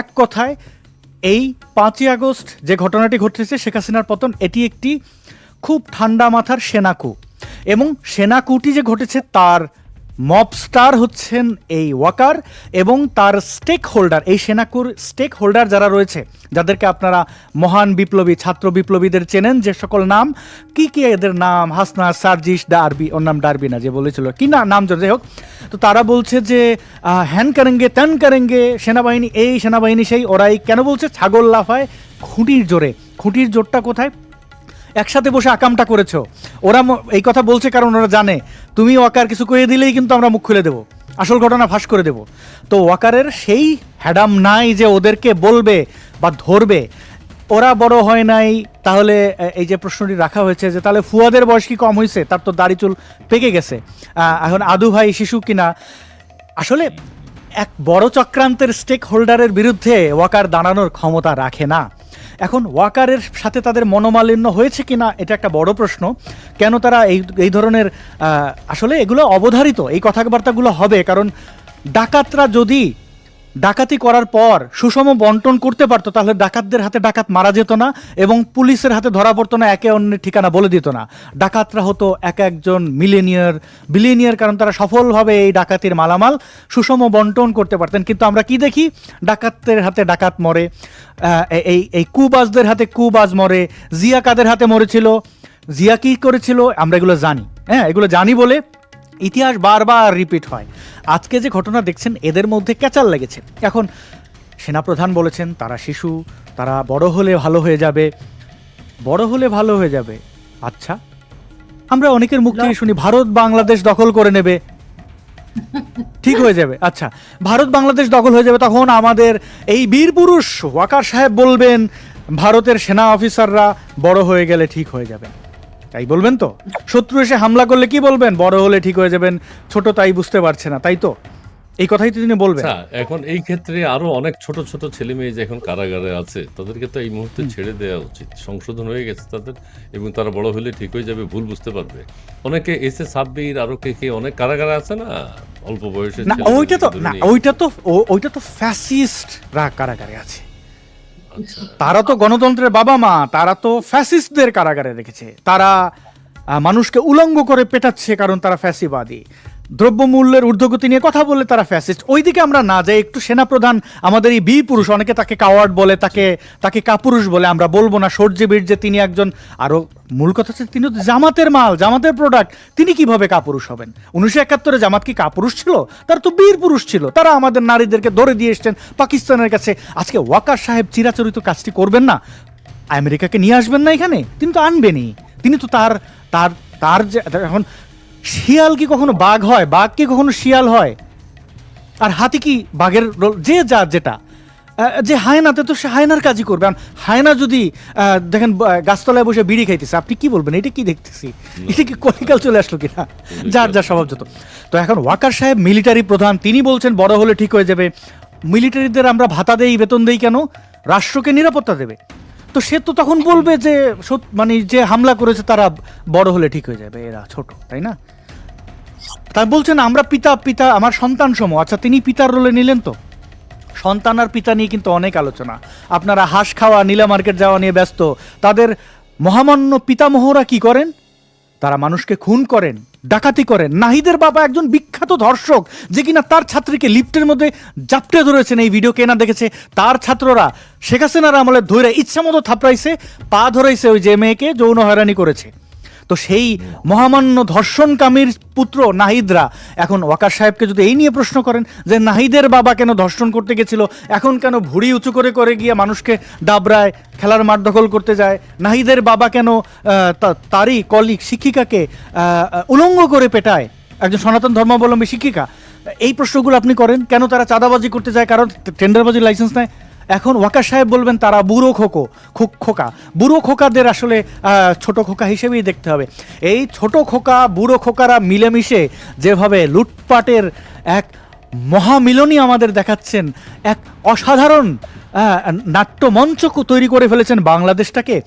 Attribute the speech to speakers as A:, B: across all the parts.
A: এক কথায়, এই পাঁচই আগস্ট যে ঘটনাটি ঘটেছে, শেখ হাসিনার পতন, এটি একটি খুব ঠান্ডা মাথার সেনাকু এবং সেনাকুটি যে ঘটেছে, তার মবস্টার হচ্ছেন এই ওয়াকার এবং তার স্টেক হোল্ডার এই সেনাকুর স্টেক হোল্ডার যারা রয়েছে, যাদেরকে আপনারা মহান বিপ্লবী, ছাত্র বিপ্লবীদের চেনেন, যে সকল নাম, কি কি এদের নাম হাসনা সার্জিস, ডারবি, ওর নাম ডারবি না, যে বলেছিল। কি না, নাম যাই হোক তো তারা বলছে যে হ্যান কারেঙ্গে ত্যান কারেঙ্গে সেনাবাহিনী, এই সেনাবাহিনী সেই, ওরাই কেন বলছে? ছাগল লাফায়, খুঁটির জোরে। খুঁটির জোরটা কোথায়? একসাথে বসে আকামটা করেছ। ওরা এই কথা বলছে কারণ ওরা জানে। তুমি ওয়াকার কিছু কয়ে দিলেই কিন্তু আমরা মুখ খুলে দেবো। আসল ঘটনা ফাঁস করে দেব। তো ওয়াকারের সেই হ্যাডাম নাই যে ওদেরকে বলবে বা ধরবে। ওরা বড় হয় নাই, তাহলে এই যে প্রশ্নটি রাখা হয়েছে যে তাহলে ফুয়াদের বয়স কি কম হয়েছে তার তো দাড়ি চুল পেকে গেছে। এখন আদু ভাই শিশু কিনা আসলে এক বড় চক্রান্তের স্টেক হোল্ডারের বিরুদ্ধে ওয়াকার দাঁড়ানোর ক্ষমতা রাখে না। এখন ওয়াকারের সাথে তাদের মনোমালিন্য হয়েছে কিনা, এটা একটা বড় প্রশ্ন। কেন তারা এই এই ধরনের আসলে এগুলো অবধারিত, এই কথাবার্তাগুলো হবে? কারণ ডাকাতরা যদি ডাকাতি করার পর সুষম বন্টন করতে পারতো, তাহলে ডাকাতদের হাতে ডাকাত মারা যেত না এবং পুলিশের হাতে ধরা পড়তো না, একে অন্যের ঠিকানা বলে দিত না। ডাকাতরা হতো এক একজন মিলেনিয়ার, বিলিনিয়ার কারণ তারা সফলভাবে এই ডাকাতির মালামাল সুষম বন্টন করতে পারতেন। কিন্তু আমরা কি দেখি? ডাকাতদের হাতে ডাকাত মরে এই এই কুবাজদের হাতে কুবাজ মরে, জিয়া কাদের হাতে মরেছিল? জিয়া কি করেছিল? আমরা এগুলো জানি। হ্যাঁ এগুলো জানি বলে ইতিহাস বারবার রিপিট হয়। আজকে যে ঘটনা দেখছেন এদের মধ্যে ক্যাচাল লেগেছে। এখন সেনাপ্রধান বলেছেন তারা শিশু তারা বড় হলে ভালো হয়ে যাবে। বড় হলে ভালো হয়ে যাবে। আচ্ছা আমরা অনেকের মুখ থেকে শুনি ভারত বাংলাদেশ দখল করে নেবে। ঠিক হয়ে যাবে। আচ্ছা ভারত বাংলাদেশ দখল হয়ে যাবে তখন আমাদের এই বীর পুরুষ ওয়াকার সাহেব বলবেন ভারতের সেনা অফিসাররা বড় হয়ে গেলে ঠিক হয়ে যাবে। তাই বলবেন তো? শত্রু এসে হামলা করলে কি বলবেন? বড় হলে ঠিক হয়ে যাবেন ছোট তাই বুঝতে পারছে না তাই তো? এই কথাই তো তিনি বলবেন।
B: আচ্ছা এখন এই ক্ষেত্রে আরও অনেক ছোট ছোট ছেলে মেয়ে যে এখন কারাগারে আছে তাদেরকে তো এই মুহূর্তে ছেড়ে দেওয়া উচিত। সংশোধন হয়ে গেছে তাদের এবং তারা বড় হলে ঠিক হয়ে যাবে ভুল বুঝতে পারবে। অনেকে এস এসে সাব্বির আরও কে কে অনেক কারাগারে আছে না? অল্প বয়সে
A: না ওইটা তো না ওইটা তো ওইটা তো ফ্যাসিস্টরা কারাগারে আছে। তারা তো গণতন্ত্রের বাবা মা, তারা তো ফ্যাসিস্টদের কারাগারে রেখেছে। তারা মানুষকে উলঙ্গ করে পেটাচ্ছে কারণ তারা ফ্যাসিবাদী দ্রব্যমূল্যের ঊর্ধ্বগতি নিয়ে কথা বলে তারা ফ্যাসিস্ট ওইদিকে আমরা না যাই, একটু সেনাপ্রধান, আমাদের এই বীর পুরুষ, অনেকে তাকে কাওয়ার্ড বলে, তাকে তাকে কাপুরুষ বলে, আমরা বলব না সূর্যে বীর যে তিনি একজন, আরও মূল কথা হচ্ছে তিনি জামাতের মাল, জামাতের প্রোডাক্ট তিনি কীভাবে কাপুরুষ হবেন? উনিশশো একাত্তরে জামাত কি কাপুরুষ ছিল? তার তো বীর পুরুষ ছিল। তারা আমাদের নারীদেরকে ধরে দিয়ে এসছেন পাকিস্তানের কাছে। আজকে ওয়াকার সাহেব চিরাচরিত কাজটি করবেন না। আমেরিকাকে নিয়ে আসবেন না এখানে। তিনি তো আনবেনই। তিনি তো তার তার তার যে, এখন শিয়াল কি কখনো বাঘ হয়? বাঘ কি কখনো শিয়াল হয়? আর হাতি কি বাঘের যে যা যেটা। যে হায়নাতে তো সে হায়নার কাজই করবে। হায়না যদি দেখেন গাছতলায় বসে বিড়ি খাইতেছে আপনি কি বলবেন? এটা কি দেখতেছি? এটা কি কলিকাল চলে আসলো কিনা? যার যার স্বভাব যত। তো এখন ওয়াকার সাহেব মিলিটারি প্রধান তিনি বলছেন বড় হলে ঠিক হয়ে যাবে। মিলিটারিদের আমরা ভাতা দেই বেতন দেই কেন? রাষ্ট্রকে নিরাপত্তা দেবে। তো সে তো তখন বলবে যে মানে যে হামলা করেছে তারা বড় হলে ঠিক হয়ে যাবে, এরা ছোট, তাই না? তাই বলছেন আমরা পিতা পিতা, আমার সন্তান সম আচ্ছা তিনি পিতার রোলে নিলেন তো? সন্তান আর পিতা নিয়ে কিন্তু অনেক আলোচনা। আপনারা হাঁস খাওয়া, নীলা মার্কেট যাওয়া নিয়ে ব্যস্ত। তাদের মহামান্য পিতামহরা কি করেন? তারা মানুষকে খুন করেন। ডাকাতি করেন নাহিদের বাবা একজন বিখ্যাত ধর্ষক যে কিনা তার ছাত্রীকে লিফটের মধ্যে জাপটে ধরেছেন এই ভিডিও কেনা দেখেছে। তার ছাত্ররা শেখ হাসিনার আমলে ধরে ইচ্ছা মতো থাপড়াইছে, পা ধরাইছে ওই যে মেয়েকে, যৌন হয়রানি করেছে। তো সেই মহামান্য ধর্ষণকামীর পুত্র নাহিদরা এখন ওয়াকার সাহেবকে যদি এই নিয়ে প্রশ্ন করেন যে নাহিদের বাবা কেন ধর্ষণ করতে গেছিল, এখন কেন ভুড়ি উঁচু করে করে গিয়ে মানুষকে ডাবরায় খেলার মাঠ দখল করতে যায়, নাহিদের বাবা কেন তারই কলিক শিক্ষিকাকে উলঙ্গ করে পেটায়? একজন সনাতন ধর্মাবলম্বী শিক্ষিকা। এই প্রশ্নগুলো আপনি করেন, কেন তারা চাঁদাবাজি করতে যায়? কারণ টেন্ডারবাজির লাইসেন্স নেয়। এখন ওয়াকার সাহেব বলবেন তারা বুড়ো খোকো, খো- খোকা। বুড়ো খোকাদের আসলে ছোট খোকা হিসেবেই দেখতে হবে। এই ছোট খোকা, বুড়ো খোকারা মিলেমিশে যেভাবে লুটপাটের এক মহামিলনী আমাদের দেখাচ্ছেন, এক অসাধারণ নাট্যমঞ্চ তৈরি করে ফেলেছেন বাংলাদেশটাকে,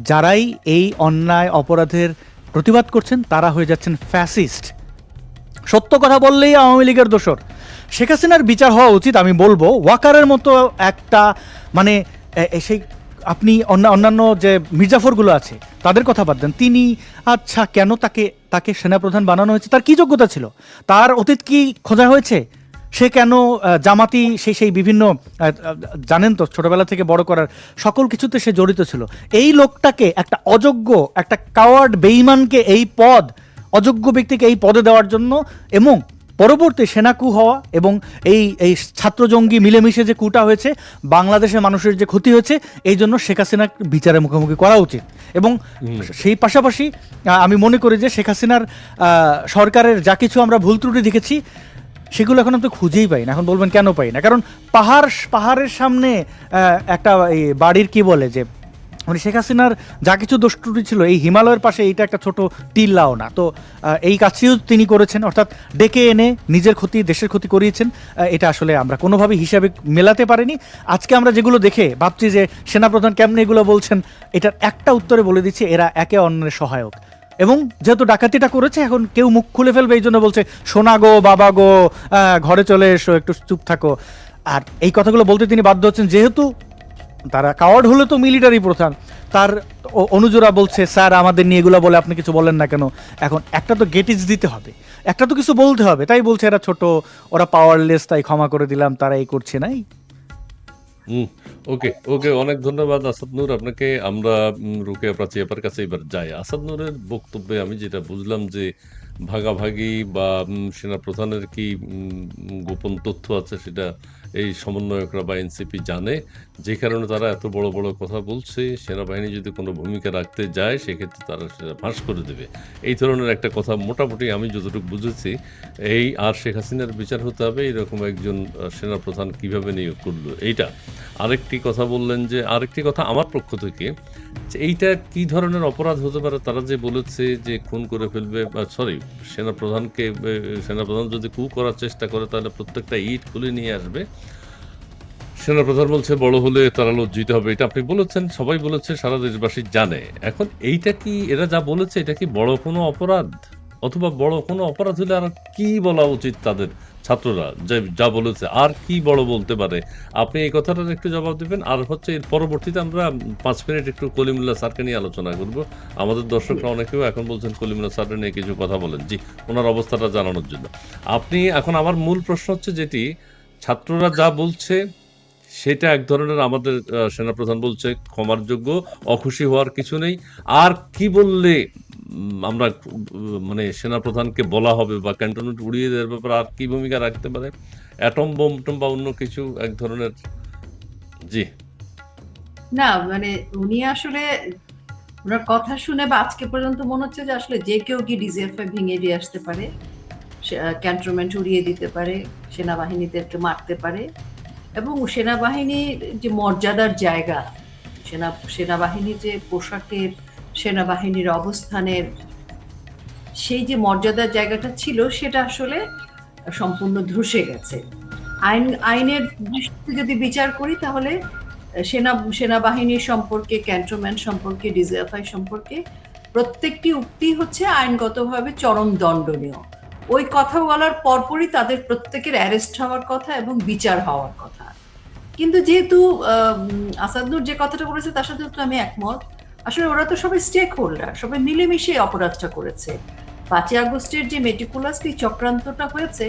A: যারাই এই অন্যায় অপরাধের প্রতিবাদ করছেন, তারা হয়ে যাচ্ছেন ফ্যাসিস্ট। সত্য কথা বললেই আওয়ামী লীগের দোষর। শেখ হাসিনার বিচার হওয়া উচিত, আমি বলব। ওয়াকারের মতো একটা মানে সেই আপনি অন্য, অন্যান্য যে মির্জাফরগুলো আছে, তাদের কথা বাদ দেন। তিনি আচ্ছা কেন তাকে তাকে সেনাপ্রধান বানানো হয়েছে? তার কি যোগ্যতা ছিল? তার অতীত কি খোঁজা হয়েছে? সে কেন জামাতি সেই সেই বিভিন্ন জানেন তো, ছোটবেলা থেকে বড় করার সকল কিছুতে সে জড়িত ছিল। এই লোকটাকে একটা অযোগ্য, একটা কাওয়ার্ড বেইমানকে এই পদ অযোগ্য ব্যক্তিকে এই পদে দেওয়ার জন্য এবং পরবর্তী সেনাকু হওয়া এবং এই এই ছাত্র জঙ্গি মিলেমিশে যে কুটা হয়েছে বাংলাদেশের মানুষের যে ক্ষতি হয়েছে এই জন্য শেখ হাসিনা বিচারের মুখোমুখি করা উচিত। এবং সেই পাশাপাশি আমি মনে করি যে শেখ হাসিনার সরকারের যা কিছু আমরা ভুল ত্রুটি দেখেছি সেগুলো এখন আমি তো খুঁজেই পাই না। এখন বলবেন কেন পাই না? কারণ পাহাড় পাহাড়ের সামনে একটা এই বাড়ির কি বলে যে মানে শেখ হাসিনার যা কিছু দোষ ছিল, এই হিমালয়ের পাশে এইটা একটা ছোট টিল্লাও না। তো এই কাজটিও তিনি করেছেন, অর্থাৎ ডেকে এনে নিজের ক্ষতি, দেশের ক্ষতি করিয়েছেন। এটা আসলে আমরা কোনোভাবেই হিসাবে মেলাতে পারিনি। আজকে আমরা যেগুলো দেখে ভাবছি যে সেনাপ্রধান কেমনে এগুলো বলছেন, এটার একটা উত্তরে বলে দিচ্ছে, এরা একে অন্যের সহায়ক। এবং যেহেতু ডাকাতিটা করেছে, এখন কেউ মুখ খুলে ফেলবে এই জন্য বলছে, সোনা গো, বাবা গো ঘরে চলে এসো, একটু চুপ থাকো। আর এই কথাগুলো বলতে তিনি বাধ্য হচ্ছেন, যেহেতু তারা কাওয়ার্ড হলে তো মিলিটারি প্রধান। তার অনুজরা বলছে স্যার আমাদের নিয়ে এগুলো বলে আপনি কিছু বলেন না কেন? এখন একটা তো গেটিজ দিতে হবে। একটা তো কিছু বলতে হবে। তাই বলছে এরা ছোট ওরা পাওয়ারলেস তাই ক্ষমা করে দিলাম তারা এই করছে নাই
B: ওকে ওকে অনেক ধন্যবাদ আসাদ নূর। আপনাকে আমরা উম, রুকেয়া প্রাচীয়াপার কাছে এবার যাই। আসাদ নূরের বক্তব্যে আমি যেটা বুঝলাম যে ভাগাভাগি বা উম, সেনাপ্রধানের কি গোপন তথ্য আছে সেটা এই সমন্বয়করা বা এনসিপি জানে যে কারণে তারা এত বড় বড় কথা বলছে, সেনাবাহিনী যদি কোনো ভূমিকা রাখতে যায়, সেক্ষেত্রে তারা সেটা ফাঁস করে দেবে। এই ধরনের একটা কথা মোটামুটি আমি যতটুকু বুঝেছি, এই আর শেখ হাসিনার বিচার হতে হবে, এরকম একজন সেনাপ্রধান কীভাবে নিয়োগ করল, এইটা। আরেকটি কথা বললেন যে, আরেকটি কথা আমার পক্ষ থেকে, যে এইটা কি ধরনের অপরাধ হতে পারে, তারা যে বলেছে যে খুন করে ফেলবে বা সরি সেনাপ্রধানকে সেনাপ্রধান যদি কু করার চেষ্টা করে, তাহলে প্রত্যেকটা ইট খুলে নিয়ে আসবে। সেনাপ্রধান বলছে, বড় হলে তারা লজ্জিত হবে। এটা আপনি বলেছেন, সবাই বলেছে, সারা দেশবাসী জানে। এখন এইটা কি, এরা যা বলেছে, এটা কি বড় কোনো অপরাধ? অথবা বড় কোনো অপরাধ হলে আর কি বলা উচিত তাদের ছাত্ররা? যে যা বলেছে, আর কি বড় বলতে পারে? আপনি এই কথাটার একটু জবাব দেবেন। আর হচ্ছে, এর পরবর্তীতে আমরা পাঁচ মিনিট একটু কলিমুল্লাহ স্যারকে নিয়ে আলোচনা করব। আমাদের দর্শকরা অনেকেও এখন বলছেন, কলিমুল্লাহ স্যারের নিয়ে কিছু কথা বলেন। জি, ওনার অবস্থাটা জানানোর জন্য। আপনি, এখন আমার মূল প্রশ্ন হচ্ছে যেটি, ছাত্ররা যা বলছে সেটা এক ধরনের আমাদের সেনাপ্রধান বলছে, ক্ষমার যোগ্য, অখুশি হওয়ার কিছু নেই। আর কি বললে আমরা মানে সেনাপ্রধানকে বলা হবে বা ক্যান্টনমেন্ট উড়িয়ে দেওয়ার ব্যাপারে আর কি ভূমিকা রাখতে পারে? অ্যাটম বোম টম বা অন্য কিছু এক ধরনের? জি।
C: না মানে উনি আসলে, ওনার কথা শুনে বা আজকে পর্যন্ত মনে হচ্ছে যে আসলে যে কেউ কি ডিজিএফআই ভেঙে দিয়ে আসতে পারে ক্যান্টনমেন্ট উড়িয়ে দিতে পারে, সেনাবাহিনীদেরকে মারতে পারে। এবং সেনাবাহিনীর যে মর্যাদার জায়গা, সেনা, সেনাবাহিনীর যে পোশাকের, সেনাবাহিনীর অবস্থানের, সেই যে মর্যাদার জায়গাটা ছিল, সেটা আসলে সম্পূর্ণ ধসে গেছে। আইন, আইনের দৃষ্টিতে যদি বিচার করি, তাহলে সেনা সেনাবাহিনীর সম্পর্কে, ক্যান্টনমেন্ট সম্পর্কে ডিজিএফআই সম্পর্কে প্রত্যেকটি উক্তি হচ্ছে আইনগতভাবে চরম দণ্ডনীয়। ওই কথা বলার পরপরই তাদের প্রত্যেকের অ্যারেস্ট হওয়ার কথা এবং বিচার হওয়ার কথা। কিন্তু যেহেতু আসাদুর যে কথাটা বলেছে তার সাথে তো আমি একমত। আসলে ওরা তো সবাই স্টেক হোল্ডার সবাই মিলেমিশে অপরাধটা করেছে। পাঁচই আগস্টের যে মেটিকুলাসলি চক্রান্তটা হয়েছে,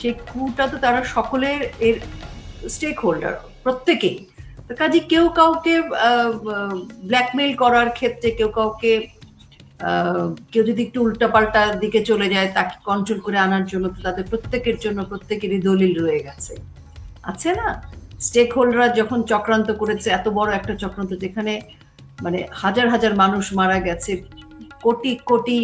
C: সেই কুটা তো তারা সকলের এর স্টেক হোল্ডার প্রত্যেকেই কাজে কেউ কাউকে ব্ল্যাকমেইল করার ক্ষেত্রে, কেউ কাউকে কেউ যদি একটু উল্টাপাল্টা দিকে চলে যায়, তাকে কন্ট্রোল করে আনার জন্য তাদের প্রত্যেকের জন্য প্রত্যেকেরই দলিল রয়ে গেছে। আছে না? স্টেক হোল্ডাররা যখন চক্রান্ত করেছে, এত বড় একটা চক্রান্ত যেখানে মানে হাজার হাজার মানুষ মারা গেছে, কোটি কোটি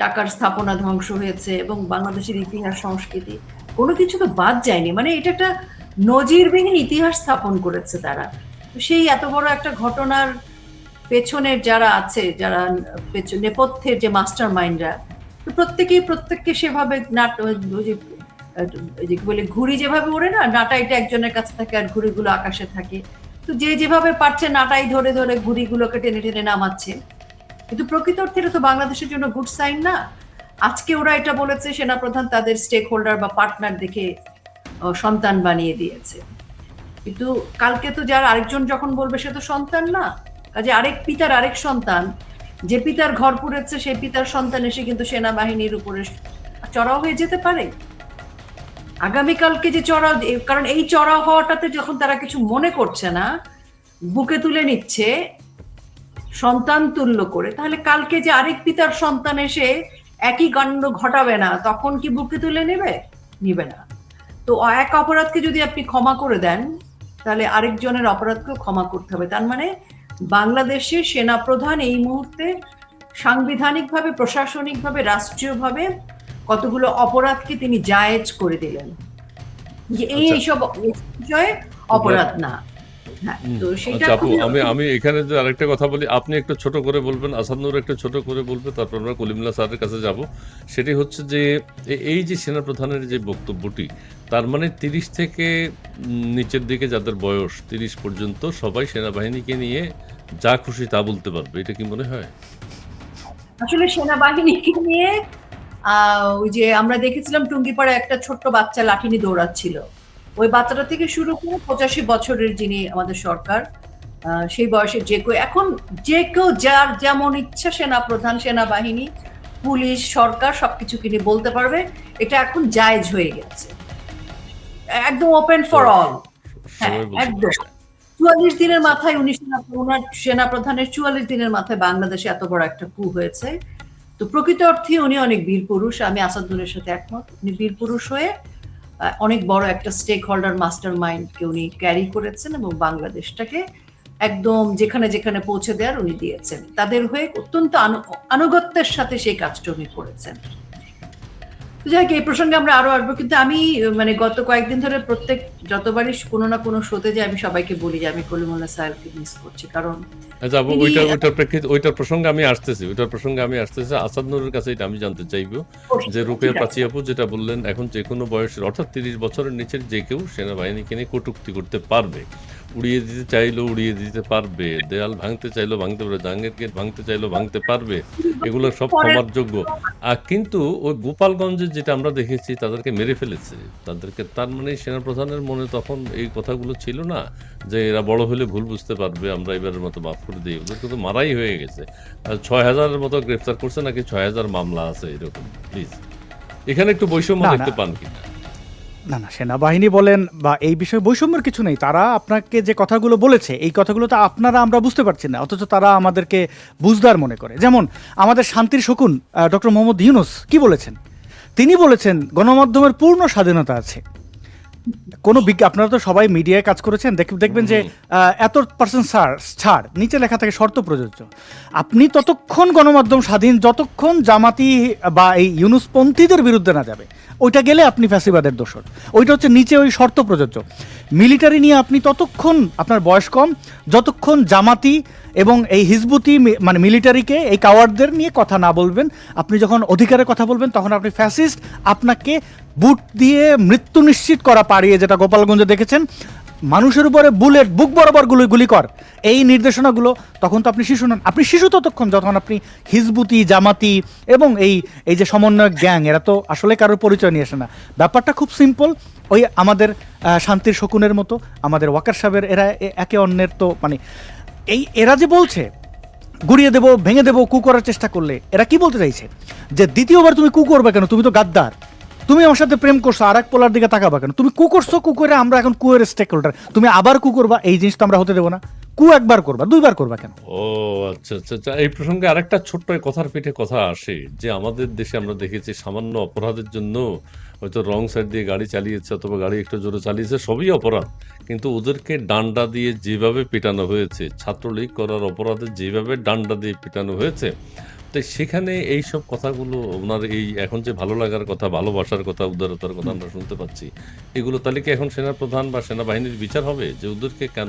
C: টাকার স্থাপনা ধ্বংস হয়েছে এবং বাংলাদেশের ইতিহাস, সংস্কৃতি, কোনো কিছু তো বাদ যায়নি। মানে এটা একটা নজিরবিহীন ইতিহাস স্থাপন করেছে তারা। সেই এত বড় একটা ঘটনার পেছনের যারা আছে, যারা নেপথ্যের যে মাস্টার মাইন্ডরা প্রত্যেকেই প্রত্যেককে সেভাবে নাট যে বলে, ঘুড়ি যেভাবে ওড়ে না নাটাইটা একজনের কাছে থাকে আর ঘুড়িগুলো আকাশে থাকে। তো যে যেভাবে পারছে নাটাই ধরে ধরে ঘুড়িগুলোকে টেনে টেনে নামাচ্ছে। কিন্তু প্রকৃত অর্থে তো বাংলাদেশের জন্য গুড সাইন না। আজকে ওরা এটা বলেছে, সেনাপ্রধান তাদের স্টেক হোল্ডার বা পার্টনার দেখে সন্তান বানিয়ে দিয়েছে। কিন্তু কালকে তো যার আরেকজন যখন বলবে, সে তো সন্তান না। কাজে আরেক পিতার আরেক সন্তান, যে পিতার ঘর পুড়েছে সেই পিতার সন্তান এসে কিন্তু সেনাবাহিনীর উপরে চড়াও হয়ে যেতে পারে। আগামীকালকে যে চড়াও কারণ এই চড়াও হওয়াটাতে যখন তারা কিছু মনে করছে না, বুকে তুলে নিচ্ছে, সন্তান তুল্য করে, তাহলে কালকে যে আরেক পিতার সন্তান এসে একই কাণ্ড ঘটাবে না, তখন কি বুকে তুলে নেবে? নিবে না। তো এক অপরাধকে যদি আপনি ক্ষমা করে দেন, তাহলে আরেকজনের অপরাধকেও ক্ষমা করতে হবে। তার মানে বাংলাদেশের সেনাপ্রধান এই মুহূর্তে সাংবিধানিকভাবে প্রশাসনিকভাবে রাষ্ট্রীয়ভাবে কতগুলো অপরাধকে তিনি জায়েজ করে দিলেন? যে এই
B: সব
C: এইসব বিষয়ে অপরাধ না
B: আচ্ছা আপু
C: খুবই-
B: আমি আমি এখানে যে আরেকটা কথা বলি আপনি একটু ছোট করে বলবেন আসাদনুর একটু ছোট করে বলবে তারপর আমরা কলিমুল্লাহ স্যারের কাছে যাব। সেটি হচ্ছে যে এই যে সেনাপ্রধানের যে বক্তব্যটি তার মানে তিরিশ থেকে নিচের দিকে যাদের বয়স তিরিশ পর্যন্ত সবাই সেনাবাহিনীকে নিয়ে যা খুশি তা বলতে পারবে এটা কি মনে হয়?
C: আসলে সেনাবাহিনীকে নিয়ে ওই যে আমরা দেখেছিলাম টুঙ্গিপাড়া একটা ছোট্ট বাচ্চা লাঠি নিয়ে দৌড়াচ্ছিল। ওই বাচ্চাটা থেকে শুরু করে পঁচাশি বছরের যিনি আমাদের সরকার সেই বয়সে যে কেউ এখন যে কেউ যার যেমন ইচ্ছা সেনাপ্রধান সেনাবাহিনী পুলিশ সরকার সবকিছু নিয়ে বলতে পারবে এটা এখন জায়েজ হয়ে গেছে। একদম ওপেন ফর অল হ্যাঁ, একদম। চুয়াল্লিশ দিনের মাথায় উনি সেনা- ওনার সেনাপ্রধানের চুয়াল্লিশ দিনের মাথায় বাংলাদেশে এত বড় একটা কু হয়েছে। তো প্রকৃত অর্থে উনি অনেক বীর পুরুষ আমি আসাদুলের সাথে একমত। উনি বীর পুরুষ হয়ে অনেক বড় একটা স্টেক হোল্ডার মাস্টার মাইন্ডকে উনি ক্যারি করেছেন এবং বাংলাদেশটাকে একদম যেখানে যেখানে পৌঁছে দেওয়ার উনি দিয়েছেন। তাদের হয়ে অত্যন্ত আনু- আনুগত্যের সাথে সেই কাজটা উনি করেছেন। যাই হোক, এই প্রসঙ্গে আমরা আরও আসব। কিন্তু আমি মানে গত কয়েকদিন ধরে প্রত্যেক যতবারই কোনো না কোনো শোতে যে আমি সবাইকে বলি যে আমি কলিমুল্লাহ সাহেবকে মিস করছি। কারণ
B: আচ্ছা ওইটার ওইটার প্রেক্ষিতে ওইটার প্রসঙ্গে আমি আসতেছি। ওইটার প্রসঙ্গে আমি আসতেছি। আসাদ নুরের কাছে এটা আমি জানতে চাইব যে রুপিয়া
C: ঠিক
B: পাচি আপু যেটা বললেন এখন যে কোনো বয়সের অর্থাৎ তিরিশ বছরের নিচের যে কেউ সেনাবাহিনীকে নিয়ে কটুক্তি করতে পারবে। উড়িয়ে দিতে চাইলেও উড়িয়ে দিতে পারবে। দেয়াল ভাঙতে চাইলেও ভাঙতে পারবে জাঙ্গের গেট ভাঙতে চাইলেও ভাঙতে পারবে। এগুলো সব ক্ষমার যোগ্য আর কিন্তু ওই গোপালগঞ্জে যেটা আমরা দেখেছি তাদেরকে মেরে ফেলেছে। তাদেরকে তার মানে সেনাপ্রধানের মনে তখন এই কথাগুলো ছিল না যে এরা বড় হলে ভুল বুঝতে পারবে আমরা এবারের মতো মাফ করে দিই। ওদেরকে তো মারাই হয়ে গেছে। আর ছয় হাজারের মতো গ্রেফতার করছে নাকি ছয় হাজার মামলা আছে এরকম প্লিজ এখানে একটু বৈষম্য। দেখতে পান কিনা?
A: না না, সেনাবাহিনী বলেন বা এই বিষয়ে বৈষম্যের কিছু নেই। তারা আপনাকে যে কথাগুলো বলেছে, এই কথাগুলো তো আপনারা, আমরা বুঝতে পারছি না। অথচ তারা আমাদেরকে বুঝদার মনে করে। যেমন আমাদের শান্তির শকুন ডক্টর মোহাম্মদ ইউনুস কি বলেছেন? তিনি বলেছেন, গণমাধ্যমের পূর্ণ স্বাধীনতা আছে। কোনো বিজ্ঞ আপনারা তো সবাই মিডিয়ায় কাজ করেছেন দেখ- দেখবেন যে এত পার্সেন্ট ছাড় ছাড় নিচে লেখা থাকে শর্ত প্রযোজ্য। আপনি ততক্ষণ গণমাধ্যম স্বাধীন যতক্ষণ জামাতি বা এই ইউনুসপন্থীদের বিরুদ্ধে না যাবে ওইটা গেলে আপনি ফ্যাসিবাদের দোষর। ওইটা হচ্ছে নিচে ওই শর্ত প্রযোজ্য। মিলিটারি নিয়ে আপনি ততক্ষণ আপনার বয়স কম যতক্ষণ জামাতি এবং এই হিজবুতি মানে মিলিটারিকে এই কাওয়ার্ডদের নিয়ে কথা না বলবেন আপনি যখন অধিকারের কথা বলবেন তখন আপনি ফ্যাসিস্ট আপনাকে বুট দিয়ে মৃত্যু নিশ্চিত করা পারিয়ে যেটা গোপালগঞ্জে দেখেছেন, মানুষের উপরে বুলেট, বুক বরাবর গুলি গুলি কর। এই নির্দেশনাগুলো তখন তো আপনি শিশু নন, আপনি শিশু ততক্ষণ যখন আপনি হিজবুতি, জামাতি এবং এই এই যে সমন্বয়ক গ্যাং, এরা তো আসলে কারোর পরিচয় নিয়ে আসে না। ব্যাপারটা খুব সিম্পল ওই আমাদের শান্তির শকুনের মতো, আমাদের ওয়াকার সাহেবের, এরা একে অন্যের তো মানে এই এরা যে বলছে, গুড়িয়ে দেবো, ভেঙে দেবো, কু করার চেষ্টা করলে, এরা কি বলতে চাইছে? যে দ্বিতীয়বার তুমি কু করবে কেন? তুমি তো গাদ্দার। তুমি আমার সাথে প্রেম করছ আর এক পোলার দিকে তাকাবা কেন? তুমি কু করছ, কু করে আমরা এখন কুয়ের স্টেক হোল্ডার তুমি আবার কু করবা, এই জিনিসটা আমরা হতে দেবো না। কু একবার করবা, দুইবার করবা কেন?
B: ও আচ্ছা আচ্ছা আচ্ছা এই প্রসঙ্গে আরেকটা ছোট্ট কথার পিঠে কথা আসে, যে আমাদের দেশে আমরা দেখেছি সামান্য অপরাধের জন্য হয়তো রং সাইড দিয়ে গাড়ি চালিয়েছে অথবা গাড়ি একটু জোরে চালিয়েছে, সবই অপরাধ। কিন্তু ওদেরকে ডান্ডা দিয়ে যেভাবে পেটানো হয়েছে, ছাত্রলীগ করার অপরাধে যেভাবে ডান্ডা দিয়ে পেটানো হয়েছে তো সেখানে এই সব কথাগুলো ওনার এই এখন যে ভালো লাগার কথা ভালোবাসার কথা উদারতার কথা আমরা শুনতে পাচ্ছি। এগুলো তাহলে কি এখন সেনাপ্রধান বা সেনাবাহিনীর বিচার হবে? যে ওদেরকে কেন